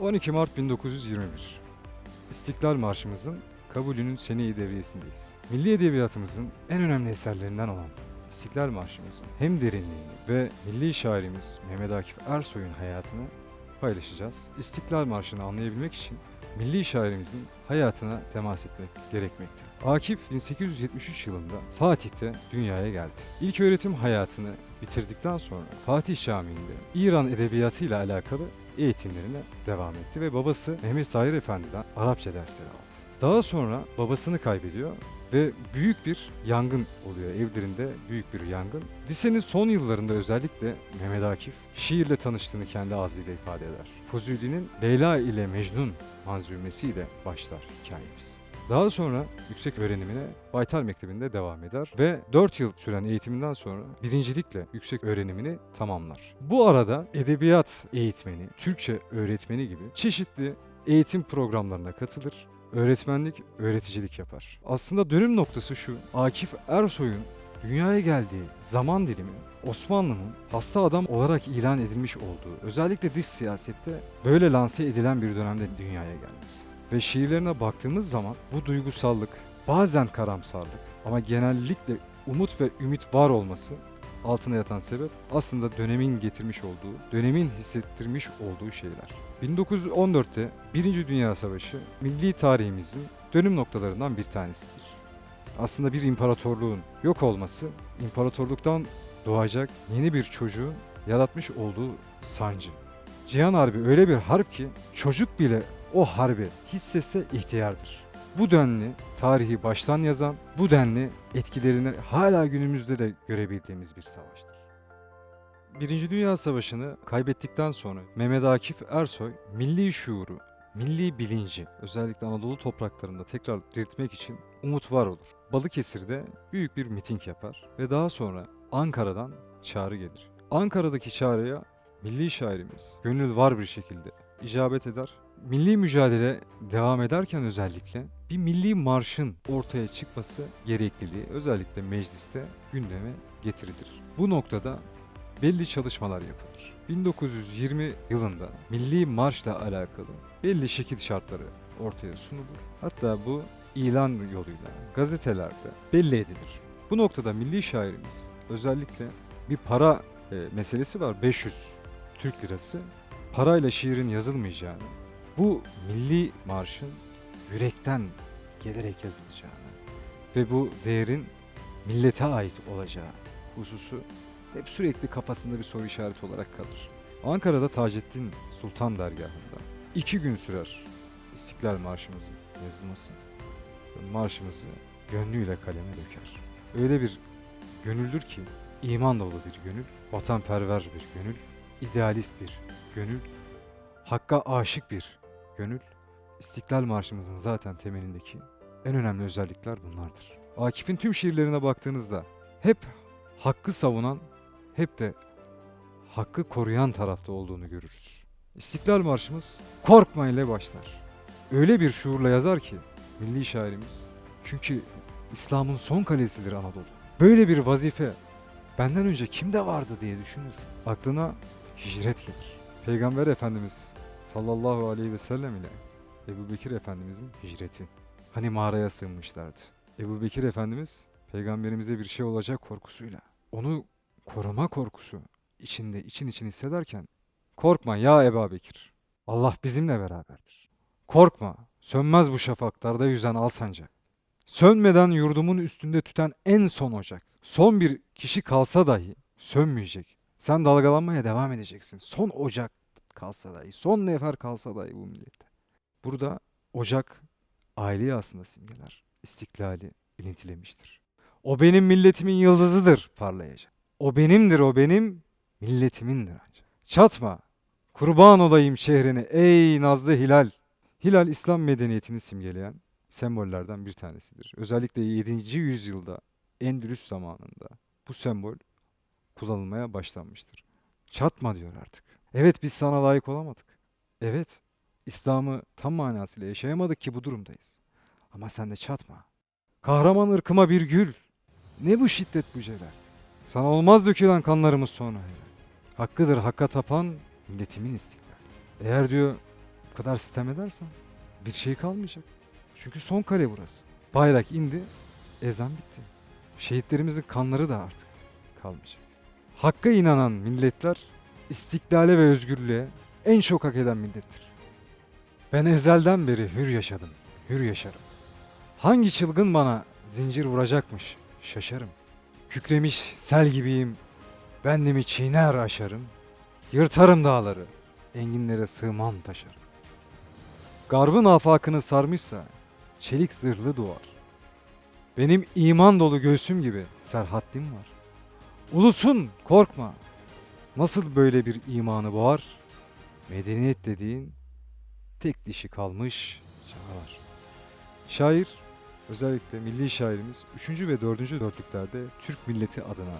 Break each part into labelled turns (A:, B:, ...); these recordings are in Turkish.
A: 12 Mart 1921. İstiklal Marşımızın kabulünün seneyi devriyesindeyiz. Milli edebiyatımızın en önemli eserlerinden olan İstiklal Marşımızın hem derinliğini ve milli şairimiz Mehmet Akif Ersoy'un hayatını paylaşacağız. İstiklal Marşı'nı anlayabilmek için milli şairimizin hayatına temas etmek gerekmekte. Akif 1873 yılında Fatih'te dünyaya geldi. İlk öğretim hayatını bitirdikten sonra Fatih Camii'nde İran edebiyatı ile alakalı eğitimlerine devam etti ve babası Mehmet Zahir Efendi'den Arapça dersleri aldı. Daha sonra babasını kaybediyor ve büyük bir yangın oluyor evlerinde büyük bir yangın. Lisenin son yıllarında özellikle Mehmet Akif şiirle tanıştığını kendi ağzıyla ifade eder. Fuzuli'nin Leyla ile Mecnun manzumesiyle başlar hikayemiz. Daha sonra yüksek öğrenimine Baytar Mektebi'nde devam eder ve 4 yıl süren eğitiminden sonra birincilikle yüksek öğrenimini tamamlar. Bu arada edebiyat eğitmeni, Türkçe öğretmeni gibi çeşitli eğitim programlarına katılır öğretmenlik, öğreticilik yapar. Aslında dönüm noktası şu. Akif Ersoy'un dünyaya geldiği zaman dilimi Osmanlı'nın hasta adam olarak ilan edilmiş olduğu, özellikle dış siyasette böyle lanse edilen bir dönemde dünyaya gelmesi. Ve şiirlerine baktığımız zaman bu duygusallık, bazen karamsarlık ama genellikle umut ve ümit var olması altına yatan sebep aslında dönemin getirmiş olduğu, dönemin hissettirmiş olduğu şeyler. 1914'te Birinci Dünya Savaşı milli tarihimizin dönüm noktalarından bir tanesidir. Aslında bir imparatorluğun yok olması, imparatorluktan doğacak yeni bir çocuğun yaratmış olduğu sancı. Cihan Harbi öyle bir harp ki çocuk bile o harbi hissetse ihtiyardır. Bu denli tarihi baştan yazan, bu denli etkilerini hala günümüzde de görebildiğimiz bir savaştır. Birinci Dünya Savaşı'nı kaybettikten sonra Mehmet Akif Ersoy milli şuuru, milli bilinci özellikle Anadolu topraklarında tekrar diriltmek için umut var olur. Balıkesir'de büyük bir miting yapar ve daha sonra Ankara'dan çağrı gelir. Ankara'daki çağrıya milli şairimiz gönül var bir şekilde icabet eder. Milli mücadele devam ederken özellikle bir milli marşın ortaya çıkması gerekliliği özellikle mecliste gündeme getirilir. Bu noktada belli çalışmalar yapılır. 1920 yılında milli marşla alakalı belli şekil şartları ortaya sunulur. Hatta bu ilan yoluyla gazetelerde belli edilir. Bu noktada milli şairimiz özellikle bir para e, meselesi var 500 Türk lirası. Parayla şiirin yazılmayacağını, bu milli marşın yürekten gelerek yazılacağını ve bu değerin millete ait olacağı hususu hep sürekli kafasında bir soru işareti olarak kalır. Ankara'da Taceddin Sultan dergahında iki gün sürer İstiklal Marşımızın yazılması. Marşımızı gönlüyle kaleme döker. Öyle bir gönüldür ki iman dolu bir gönül, vatanperver bir gönül, idealist bir gönül, hakka aşık bir gönül. İstiklal Marşımızın zaten temelindeki en önemli özellikler bunlardır. Akif'in tüm şiirlerine baktığınızda hep hakkı savunan, hep de hakkı koruyan tarafta olduğunu görürüz. İstiklal Marşımız korkma ile başlar. Öyle bir şuurla yazar ki milli şairimiz. Çünkü İslam'ın son kalesidir Anadolu. Böyle bir vazife benden önce kimde vardı diye düşünür. Aklına hicret gelir. Peygamber Efendimiz sallallahu aleyhi ve sellem ile Ebu Bekir Efendimizin hicreti. Hani mağaraya sığınmışlardı. Ebu Bekir Efendimiz peygamberimize bir şey olacak korkusuyla onu koruma korkusu içinde için için hissederken korkma ya Ebu Bekir. Allah bizimle beraberdir. Korkma sönmez bu şafaklarda yüzen al sancak. Sönmeden yurdumun üstünde tüten en son ocak. Son bir kişi kalsa dahi sönmeyecek. Sen dalgalanmaya devam edeceksin. Son ocak kalsa dahi, son nefer kalsa dahi bu millette. Burada ocak aileyi aslında simgeler. İstiklali ilintilemiştir. O benim milletimin yıldızıdır parlayacak. O benimdir o benim milletimindir ancak. Çatma, kurban olayım şehrine ey nazlı hilal. Hilal İslam medeniyetini simgeleyen sembollerden bir tanesidir. Özellikle 7. yüzyılda Endülüs zamanında bu sembol kullanılmaya başlanmıştır. Çatma diyor artık. Evet biz sana layık olamadık. Evet İslam'ı tam manasıyla yaşayamadık ki bu durumdayız. Ama sen de çatma. Kahraman ırkıma bir gül. Ne bu şiddet bu celal? Sana olmaz dökülen kanlarımız sonra. Hakkıdır hakka tapan milletimin istiklali. Eğer diyor kadar sitem edersen bir şey kalmayacak. Çünkü son kale burası. Bayrak indi, ezan bitti. Şehitlerimizin kanları da artık kalmayacak. Hakka inanan milletler istiklale ve özgürlüğe en çok hak eden millettir. Ben ezelden beri hür yaşadım, hür yaşarım. Hangi çılgın bana zincir vuracakmış şaşarım. Kükremiş sel gibiyim, bendimi çiğner aşarım. Yırtarım dağları, enginlere sığmam taşarım. Garbın afakını sarmışsa çelik zırhlı duvar. Benim iman dolu göğsüm gibi serhatlim var. Ulusun korkma. Nasıl böyle bir imanı boğar? Medeniyet dediğin tek dişi kalmış canavar. Şair, özellikle milli şairimiz 3. ve 4. dörtlüklerde Türk milleti adına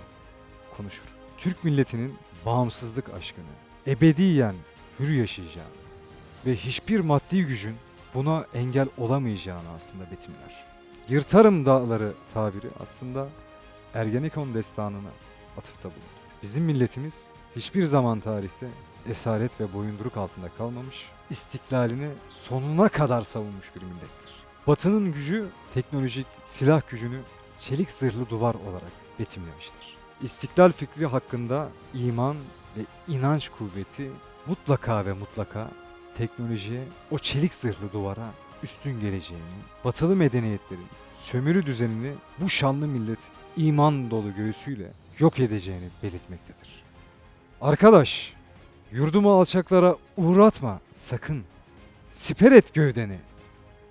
A: konuşur. Türk milletinin bağımsızlık aşkını, ebediyen hür yaşayacağını ve hiçbir maddi gücün buna engel olamayacağını aslında betimler. Yırtarım dağları tabiri aslında Ergenekon destanına atıfta bulundu. Bizim milletimiz hiçbir zaman tarihte esaret ve boyunduruk altında kalmamış, istiklalini sonuna kadar savunmuş bir millettir. Batı'nın gücü teknolojik silah gücünü çelik zırhlı duvar olarak betimlemiştir. İstiklal fikri hakkında iman ve inanç kuvveti mutlaka ve mutlaka teknolojiye, o çelik zırhlı duvara üstün geleceğini, batılı medeniyetlerin sömürü düzenini bu şanlı millet iman dolu göğsüyle yok edeceğini belirtmektedir. Arkadaş, yurdumu alçaklara uğratma sakın. Siper et gövdeni.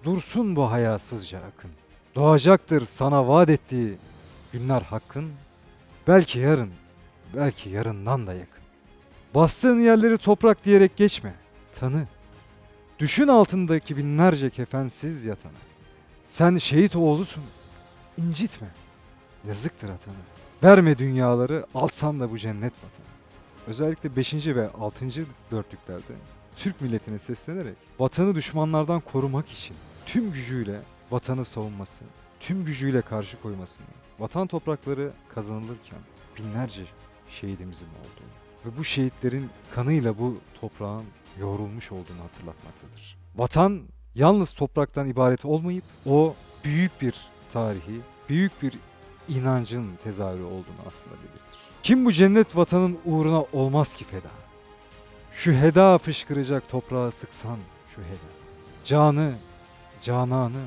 A: Dursun bu hayasızca akın. Doğacaktır sana vaat ettiği günler hakkın. Belki yarın, belki yarından da yakın. Bastığın yerleri toprak diyerek geçme. Tanı. Düşün altındaki binlerce kefensiz yatanı. Sen şehit oğlusun. incitme. Yazıktır atanı. Verme dünyaları alsan da bu cennet vatanı. Özellikle 5. ve 6. dörtlüklerde Türk milletine seslenerek vatanı düşmanlardan korumak için tüm gücüyle vatanı savunması, tüm gücüyle karşı koymasını, vatan toprakları kazanılırken binlerce şehidimizin olduğu ve bu şehitlerin kanıyla bu toprağın yoğrulmuş olduğunu hatırlatmaktadır. Vatan yalnız topraktan ibaret olmayıp o büyük bir tarihi, büyük bir inancın tezahürü olduğunu aslında belirtir. Kim bu cennet vatanın uğruna olmaz ki feda? Şu heda fışkıracak toprağa sıksan şu heda. Canı, cananı,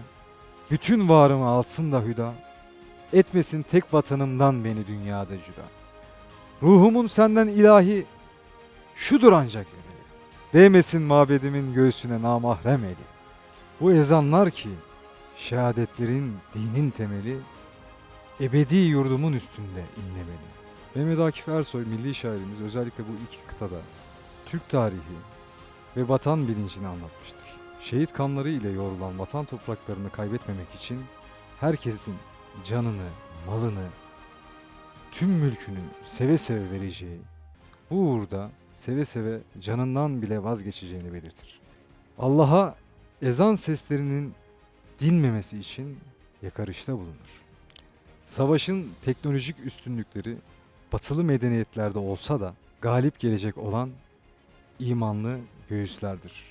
A: bütün varımı alsın da hüda. Etmesin tek vatanımdan beni dünyada cüda. Ruhumun senden ilahi şudur ancak emeli. Değmesin mabedimin göğsüne namahrem eli. Bu ezanlar ki şehadetlerin dinin temeli ebedi yurdumun üstünde inlemeli. Mehmet Akif Ersoy milli şairimiz özellikle bu iki kıtada Türk tarihi ve vatan bilincini anlatmıştır. Şehit kanları ile yorulan vatan topraklarını kaybetmemek için herkesin canını, malını, tüm mülkünü seve seve vereceği, bu uğurda seve seve canından bile vazgeçeceğini belirtir. Allah'a ezan seslerinin dinmemesi için yakarışta bulunur. Savaşın teknolojik üstünlükleri batılı medeniyetlerde olsa da galip gelecek olan imanlı göğüslerdir.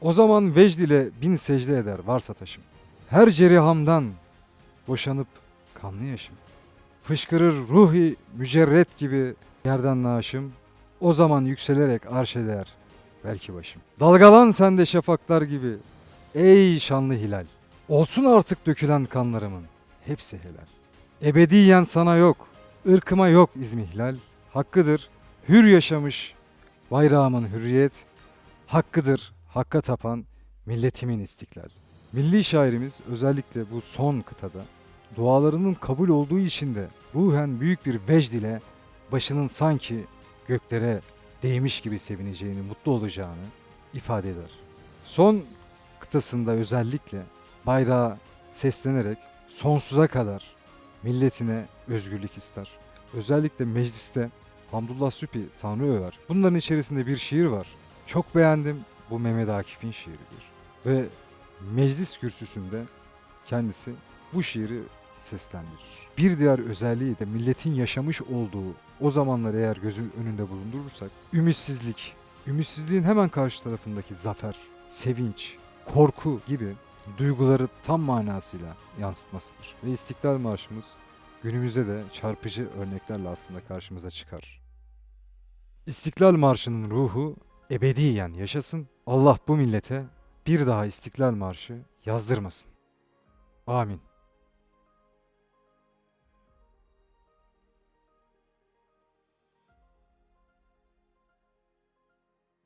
A: O zaman vecd ile bin secde eder varsa taşım. Her cerihamdan boşanıp kanlı yaşım. Fışkırır ruhi mücerret gibi yerden naşım. O zaman yükselerek arş eder belki başım. Dalgalan sen de şafaklar gibi ey şanlı hilal. Olsun artık dökülen kanlarımın hepsi helal. Ebediyen sana yok, ırkıma yok izmihlal. Hakkıdır hür yaşamış bayrağımın hürriyet. Hakkıdır hakka tapan milletimin istiklal. Milli şairimiz özellikle bu son kıtada dualarının kabul olduğu için de ruhen büyük bir vecd ile başının sanki göklere değmiş gibi sevineceğini, mutlu olacağını ifade eder. Son kıtasında özellikle bayrağa seslenerek sonsuza kadar milletine özgürlük ister. Özellikle mecliste Hamdullah Süpi Tanrı över. Bunların içerisinde bir şiir var. Çok beğendim. Bu Mehmet Akif'in şiiridir. Ve meclis kürsüsünde kendisi bu şiiri seslendirir. Bir diğer özelliği de milletin yaşamış olduğu o zamanları eğer gözün önünde bulundurursak ümitsizlik, ümitsizliğin hemen karşı tarafındaki zafer, sevinç, korku gibi duyguları tam manasıyla yansıtmasıdır. Ve İstiklal Marşımız günümüzde de çarpıcı örneklerle aslında karşımıza çıkar. İstiklal Marşı'nın ruhu ebediyen yaşasın. Allah bu millete bir daha İstiklal Marşı yazdırmasın. Amin.